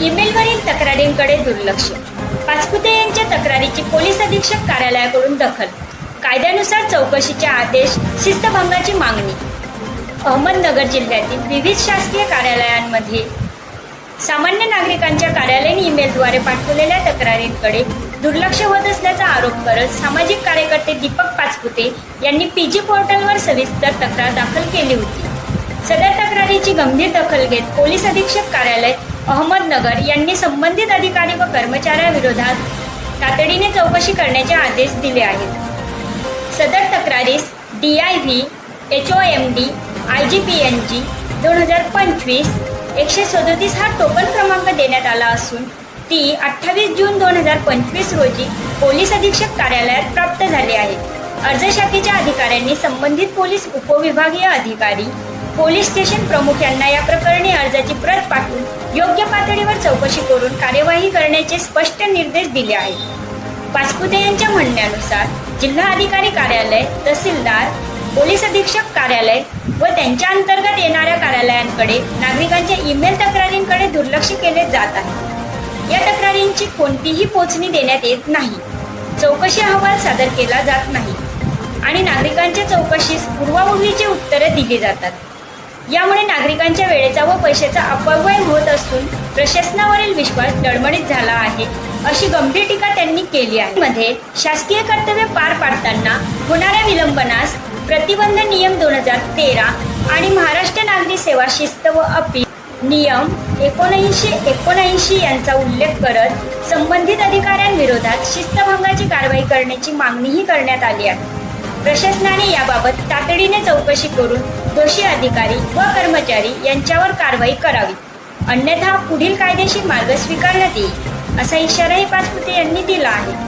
ईमेलवरील तक्रारींकडे दुर्लक्ष. पाचपुते यांच्या तक्रारीची पोलीस अधीक्षक कार्यालयाकडून दखल. कायद्यानुसार चौकशीचे आदेश शिस्तभंगाची मागणी. अहमदनगर जिल्ह्यातील विविध शासकीय कार्यालयांमध्ये सामान्य नागरिकांच्या कार्यालयीन ईमेलद्वारे पाठवलेल्या तक्रारींकडे दुर्लक्ष होत असल्याचा आरोप करत सामाजिक कार्यकर्ते दीपक पाचपुते यांनी पीजी पोर्टलवर सविस्तर तक्रार दाखल केली होती. सदर तक्रारीची गंभीर दखल घेत पोलीस अधीक्षक कार्यालय अहमद नगर यांनी संबंधित अधिकारी व कर्मचाऱ्याविरोधात तातडीने चौकशी करण्याचे आदेश दिले आहेत. सदर तक्रारीस D I V H O M D I G P N G दोन हजार पंचवीस एकशे सदोतीस हा टोकन क्रमांक देण्यात आला असून ती अठ्ठावीस जून दोन हजार पंचवीस रोजी पोलीस अधीक्षक कार्यालयात प्राप्त झाली आहे. अर्ज शाखेच्या अधिकाऱ्यांनी संबंधित पोलीस उपविभागीय अधिकारी पोलीस स्टेशन प्रमुख यांना या प्रकरणी अर्जाची प्रत पाठवून योग्य पातळीवर चौकशी करून कार्यवाही करण्याचे स्पष्ट निर्देश दिले आहेत. पाचपुते यांच्या म्हणण्यानुसार जिल्हा अधिकारी कार्यालय तहसीलदार पोलीस अधीक्षक कार्यालय व त्यांच्या अंतर्गत येणाऱ्या कार्यालयांकडे नागरिकांच्या ईमेल तक्रारींकडे दुर्लक्ष केले जात आहे. या तक्रारींची कोणतीही पोचणी देण्यात येत नाही. चौकशी अहवाल सादर केला जात नाही. आणि नागरिकांच्या चौकशीस पूर्वापूर्वीची उत्तरे दिली जातात. यामुळे नागरिकांच्या वेळेचा व पैशाचा अपव्यय होत असून प्रशासनावरील विश्वास दडमडीत झाला आहे अशी गंभीर टीका त्यांनी केली आहे. मध्ये शासकीय कर्तव्य पार पाडताना होणाऱ्या विलंबनास प्रतिबंध नियम दोन हजार तेरा आणि महाराष्ट्र नागरी सेवा शिस्त व अपील नियम एकोणऐंशी एकोणऐंशी यांचा उल्लेख करत संबंधित अधिकाऱ्यांविरोधात शिस्तभंगाची कारवाई करण्याची मागणीही करण्यात आली आहे. प्रशासनाने याबाबत तातडीने चौकशी करून दोषी अधिकारी व कर्मचारी यांच्यावर कारवाई करावी. अन्यथा पुढील कायदेशीर मार्ग स्वीकारण्यात येईल असा इशाराही पाचपुते यांनी दिला आहे.